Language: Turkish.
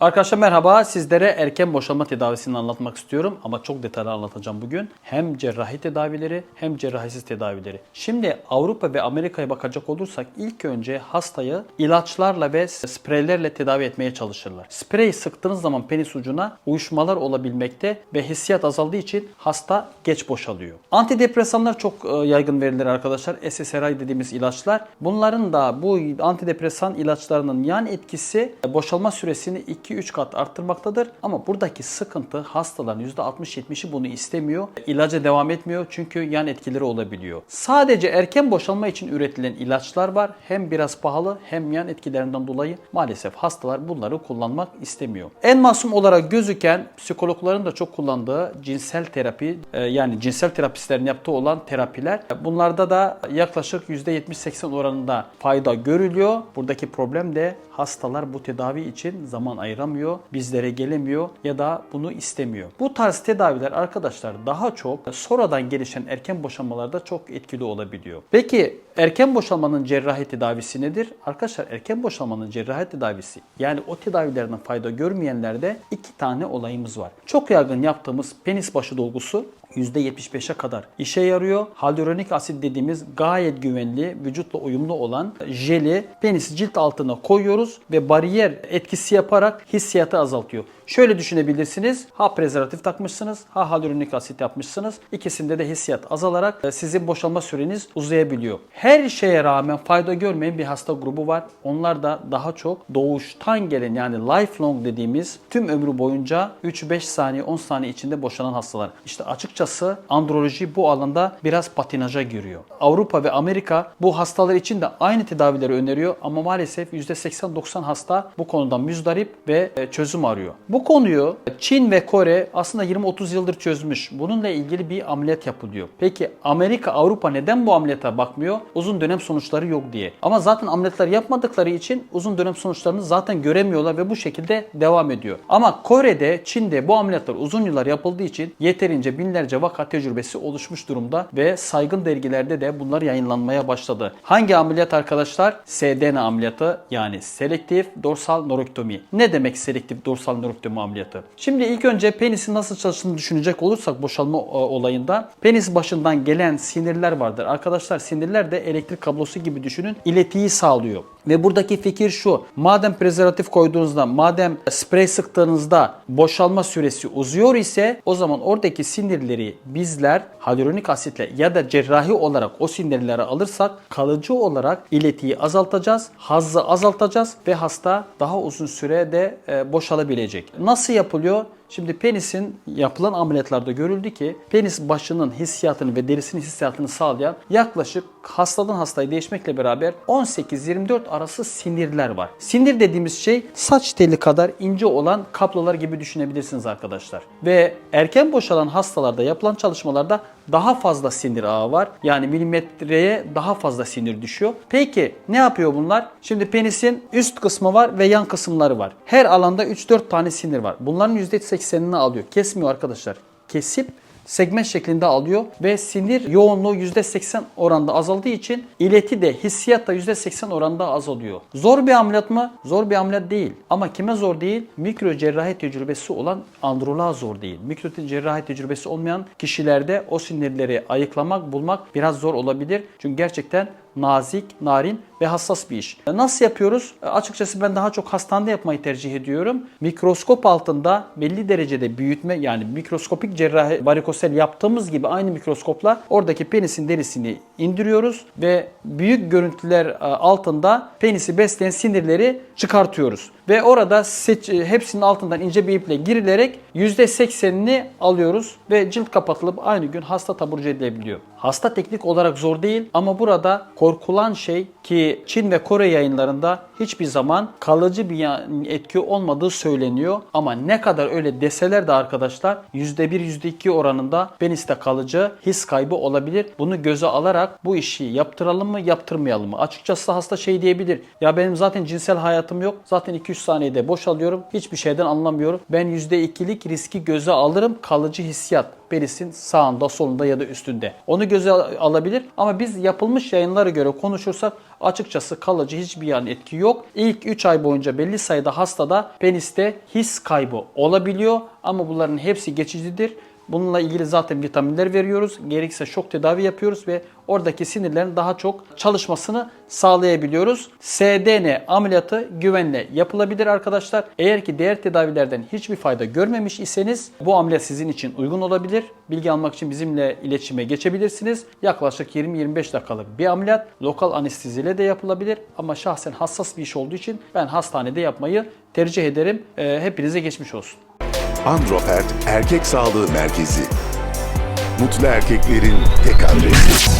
Arkadaşlar merhaba. Sizlere erken boşalma tedavisini anlatmak istiyorum ama çok detaylı anlatacağım bugün. Hem cerrahi tedavileri hem cerrahisiz tedavileri. Şimdi Avrupa ve Amerika'ya bakacak olursak ilk önce hastayı ilaçlarla ve spreylerle tedavi etmeye çalışırlar. Spreyi sıktığınız zaman penis ucuna uyuşmalar olabilmekte ve hissiyat azaldığı için hasta geç boşalıyor. Antidepresanlar çok e, yaygın verilir arkadaşlar. SSRI dediğimiz ilaçlar. Bunların da bu antidepresan ilaçlarının yan etkisi e, boşalma süresini 2-3 kat arttırmaktadır. Ama buradaki sıkıntı hastaların %60-70'i bunu istemiyor. İlaca devam etmiyor çünkü yan etkileri olabiliyor. Sadece erken boşalma için üretilen ilaçlar var. Hem biraz pahalı hem yan etkilerinden dolayı maalesef hastalar bunları kullanmak istemiyor. En masum olarak gözüken psikologların da çok kullandığı cinsel terapi e, yani cinsel terapistlerin yaptığı olan terapiler. Bunlarda da yaklaşık %70-80 oranında fayda görülüyor. Buradaki problem de hastalar bu tedavi için zaman ayıramıyor, bizlere gelemiyor ya da bunu istemiyor. Bu tarz tedaviler arkadaşlar daha çok sonradan gelişen erken boşanmalarda çok etkili olabiliyor. Peki erken boşalmanın cerrahi tedavisi nedir? Arkadaşlar erken boşalmanın cerrahi tedavisi yani o tedavilerden fayda görmeyenlerde iki tane olayımız var. Çok yaygın yaptığımız penis başı dolgusu %75'e kadar işe yarıyor. Hyaluronik asit dediğimiz gayet güvenli, vücutla uyumlu olan jeli penis cilt altına koyuyoruz ve bariyer etkisi yaparak hissiyatı azaltıyor. Şöyle düşünebilirsiniz. Ha prezervatif takmışsınız, ha hyaluronik asit yapmışsınız. İkisinde de hissiyat azalarak e, sizin boşalma süreniz uzayabiliyor. Her şeye rağmen fayda görmeyen bir hasta grubu var. Onlar da daha çok doğuştan gelen yani lifelong dediğimiz tüm ömrü boyunca 3-5 saniye 10 saniye içinde boşanan hastalar. İşte açıkçası androloji bu alanda biraz patinaja giriyor. Avrupa ve Amerika bu hastalar için de aynı tedavileri öneriyor ama maalesef %80-90 hasta bu konudan müzdarip ve e, çözüm arıyor. Bu konuyu Çin ve Kore aslında 20-30 yıldır çözmüş. Bununla ilgili bir ameliyat yapılıyor. Peki Amerika, Avrupa neden bu ameliyata bakmıyor? Uzun dönem sonuçları yok diye. Ama zaten ameliyatlar yapmadıkları için uzun dönem sonuçlarını zaten göremiyorlar ve bu şekilde devam ediyor. Ama Kore'de, Çin'de bu ameliyatlar uzun yıllar yapıldığı için yeterince binlerce vaka tecrübesi oluşmuş durumda ve saygın dergilerde de bunlar yayınlanmaya başladı. Hangi ameliyat arkadaşlar? SDN ameliyatı yani selektif dorsal nörektomi. Ne demek selektif dorsal nörektomi ameliyatı? Şimdi ilk önce penisin nasıl çalıştığını düşünecek olursak boşalma e, olayında penis başından gelen sinirler vardır. Arkadaşlar sinirler de elektrik kablosu gibi düşünün iletiyi sağlıyor. Ve buradaki fikir şu. Madem prezervatif koyduğunuzda, madem sprey sıktığınızda boşalma süresi uzuyor ise o zaman oradaki sinirleri bizler hyaluronik asitle ya da cerrahi olarak o sinirleri alırsak kalıcı olarak iletiyi azaltacağız, hazzı azaltacağız ve hasta daha uzun sürede e, boşalabilecek. Nasıl yapılıyor? Şimdi penisin yapılan ameliyatlarda görüldü ki penis başının hissiyatını ve derisinin hissiyatını sağlayan yaklaşık hastadan hastaya değişmekle beraber 18-24 arası sinirler var. Sinir dediğimiz şey saç teli kadar ince olan kablolar gibi düşünebilirsiniz arkadaşlar. Ve erken boşalan hastalarda yapılan çalışmalarda daha fazla sinir ağı var. Yani milimetreye daha fazla sinir düşüyor. Peki ne yapıyor bunlar? Şimdi penisin üst kısmı var ve yan kısımları var. Her alanda 3-4 tane sinir var. Bunların %80'ini alıyor. Kesmiyor arkadaşlar. Kesip segment şeklinde alıyor ve sinir yoğunluğu %80 oranda azaldığı için ileti de hissiyat da %80 oranda azalıyor. Zor bir ameliyat mı? Zor bir ameliyat değil. Ama kime zor değil? Mikro cerrahi tecrübesi olan androloğa zor değil. Mikro cerrahi tecrübesi olmayan kişilerde o sinirleri ayıklamak, bulmak biraz zor olabilir. Çünkü gerçekten nazik, narin ve hassas bir iş. E, Nasıl yapıyoruz? E, Açıkçası ben daha çok hastanede yapmayı tercih ediyorum. Mikroskop altında belli derecede büyütme yani mikroskopik cerrahi varikosel yaptığımız gibi aynı mikroskopla oradaki penisin derisini indiriyoruz ve büyük görüntüler e, altında penisi besleyen sinirleri çıkartıyoruz. Ve orada seç, hepsinin altından ince bir iple girilerek %80'ini alıyoruz ve cilt kapatılıp aynı gün hasta taburcu edilebiliyor. Hasta teknik olarak zor değil ama burada korkulan şey ki Çin ve Kore yayınlarında hiçbir zaman kalıcı bir etki olmadığı söyleniyor. Ama ne kadar öyle deseler de arkadaşlar %1 %2 oranında peniste kalıcı his kaybı olabilir. Bunu göze alarak bu işi yaptıralım mı yaptırmayalım mı? Açıkçası hasta şey diyebilir. Ya benim zaten cinsel hayatım yok. Zaten 2-3 saniyede boşalıyorum. Hiçbir şeyden anlamıyorum. Ben %2'lik riski göze alırım. Kalıcı hissiyat penisin sağında, solunda ya da üstünde. Onu göze al- alabilir. Ama biz yapılmış yayınlara göre konuşursak açıkçası kalıcı hiçbir yan etki yok. İlk 3 ay boyunca belli sayıda hastada peniste his kaybı olabiliyor ama bunların hepsi geçicidir. Bununla ilgili zaten vitaminler veriyoruz. Gerekirse şok tedavi yapıyoruz ve oradaki sinirlerin daha çok çalışmasını sağlayabiliyoruz. SDN ameliyatı güvenle yapılabilir arkadaşlar. Eğer ki diğer tedavilerden hiçbir fayda görmemiş iseniz bu ameliyat sizin için uygun olabilir. Bilgi almak için bizimle iletişime geçebilirsiniz. Yaklaşık 20-25 dakikalık bir ameliyat. Lokal anesteziyle de yapılabilir ama şahsen hassas bir iş olduğu için ben hastanede yapmayı tercih ederim. Ee, hepinize geçmiş olsun. Andropert Erkek Sağlığı Merkezi. Mutlu erkeklerin tek adresi.